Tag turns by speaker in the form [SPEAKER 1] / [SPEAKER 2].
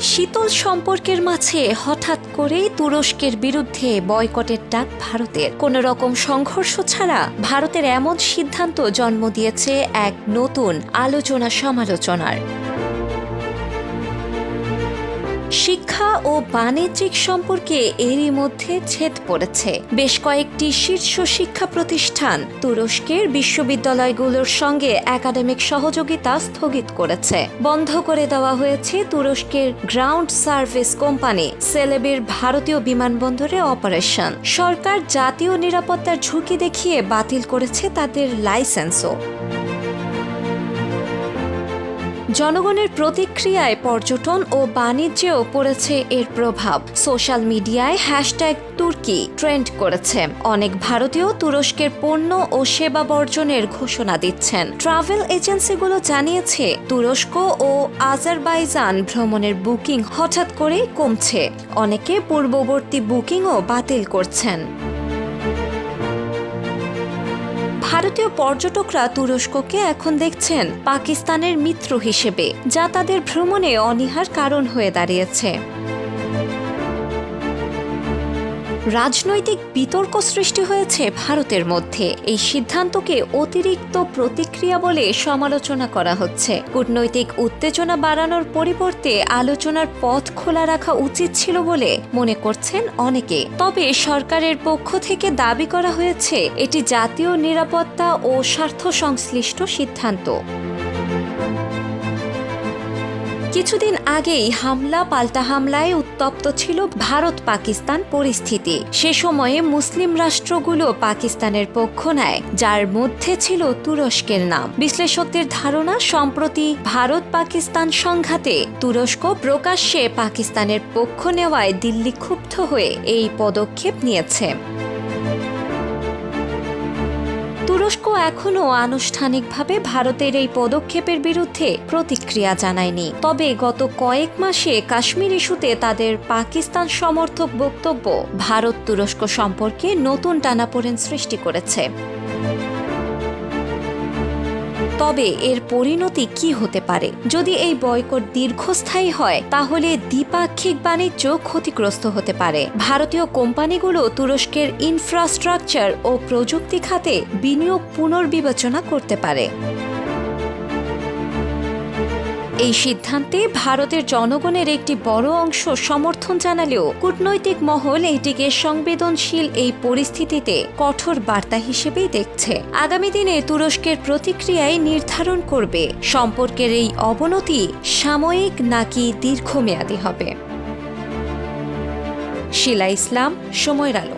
[SPEAKER 1] শীতল সম্পর্কের মাঝে হঠাৎ করেই তুরস্কের বিরুদ্ধে বয়কটের ডাক ভারতের। কোন রকম সংঘর্ষ ছাড়া ভারতের এমন সিদ্ধান্ত জন্ম দিয়েছে এক নতুন আলোচনা সমালোচনার। শিক্ষা ও বাণিজ্যিক সম্পর্কে এরই মধ্যে ছেদ পড়েছে। বেশ কয়েকটি শীর্ষ শিক্ষা প্রতিষ্ঠান তুরস্কের বিশ্ববিদ্যালয়গুলোর সঙ্গে একাডেমিক সহযোগিতা স্থগিত করেছে। বন্ধ করে দেওয়া হয়েছে তুরস্কের গ্রাউন্ড সার্ভিস কোম্পানি, সেলেবের ভারতীয় বিমানবন্দরে অপারেশন। সরকার জাতীয় নিরাপত্তার ঝুঁকি দেখিয়ে বাতিল করেছে তাদের লাইসেন্সও। জনগণের প্রতিক্রিয়ায় পর্যটন ও বাণিজ্যেও পড়েছে এর প্রভাব। সোশ্যাল মিডিয়ায় হ্যাশট্যাগ তুর্কি ট্রেন্ড করেছে। অনেক ভারতীয় তুরস্কের পণ্য ও সেবা বর্জনের ঘোষণা দিচ্ছেন। ট্রাভেল এজেন্সিগুলো জানিয়েছে, তুরস্ক ও আজারবাইজান ভ্রমণের বুকিং হঠাৎ করেই কমছে। অনেকে পূর্ববর্তী বুকিংও বাতিল করছেন। ভারতীয় পর্যটকরা তুরস্ককে এখন দেখছেন পাকিস্তানের মিত্র হিসেবে, যা তাদের ভ্রমণে অনীহার কারণ হয়ে দাঁড়িয়েছে। রাজনৈতিক বিতর্ক সৃষ্টি হয়েছে ভারতের মধ্যে। এই সিদ্ধান্তকে অতিরিক্ত প্রতিক্রিয়া বলে সমালোচনা করা হচ্ছে। কূটনৈতিক উত্তেজনা বাড়ানোর পরিবর্তে আলোচনার পথ খোলা রাখা উচিত ছিল বলে মনে করছেন অনেকে। তবে সরকারের পক্ষ থেকে দাবি করা হয়েছে, এটি জাতীয় নিরাপত্তা ও স্বার্থ সংশ্লিষ্ট সিদ্ধান্ত। কিছুদিন আগেই হামলা, পাল্টা হামলায় উত্তপ্ত ছিল ভারত পাকিস্তান পরিস্থিতি। সে সময়ে মুসলিম রাষ্ট্রগুলো পাকিস্তানের পক্ষ নেয়, যার মধ্যে ছিল তুরস্কের নাম। বিশ্লেষকদের ধারণা, সম্প্রতি ভারত পাকিস্তান সংঘাতে তুরস্ক প্রকাশ্যে পাকিস্তানের পক্ষ নেওয়ায় দিল্লি ক্ষুব্ধ হয়ে এই পদক্ষেপ নিয়েছে। তুরস্ক এখনও আনুষ্ঠানিকভাবে ভারতের এই পদক্ষেপের বিরুদ্ধে প্রতিক্রিয়া জানায়নি। তবে গত কয়েক মাসে কাশ্মীর ইস্যুতে তাদের পাকিস্তান সমর্থক বক্তব্য ভারত তুরস্ক সম্পর্কে নতুন টানাপোড়েন সৃষ্টি করেছে। তবে এর পরিণতি কি হতে পারে? যদি এই বয়কট দীর্ঘস্থায়ী হয়, তাহলে দ্বিপাক্ষিক বাণিজ্য ক্ষতিগ্রস্ত হতে পারে। ভারতীয় কোম্পানিগুলো তুরস্কের ইনফ্রাস্ট্রাকচার ও প্রযুক্তি খাতে বিনিয়োগ পুনর্বিবেচনা করতে পারে। এই সিদ্ধান্তে ভারতের জনগণের একটি বড় অংশ সমর্থন জানালেও কূটনৈতিক মহল এটিকে সংবেদনশীল এই পরিস্থিতিতে কঠোর বার্তা হিসেবেই দেখছে। আগামী দিনে তুরস্কের প্রতিক্রিয়ায় নির্ধারণ করবে। সম্পর্কের এই অবনতি সাময়িক নাকি দীর্ঘমেয়াদী হবে? শিলা ইসলাম, সময়ের আলো।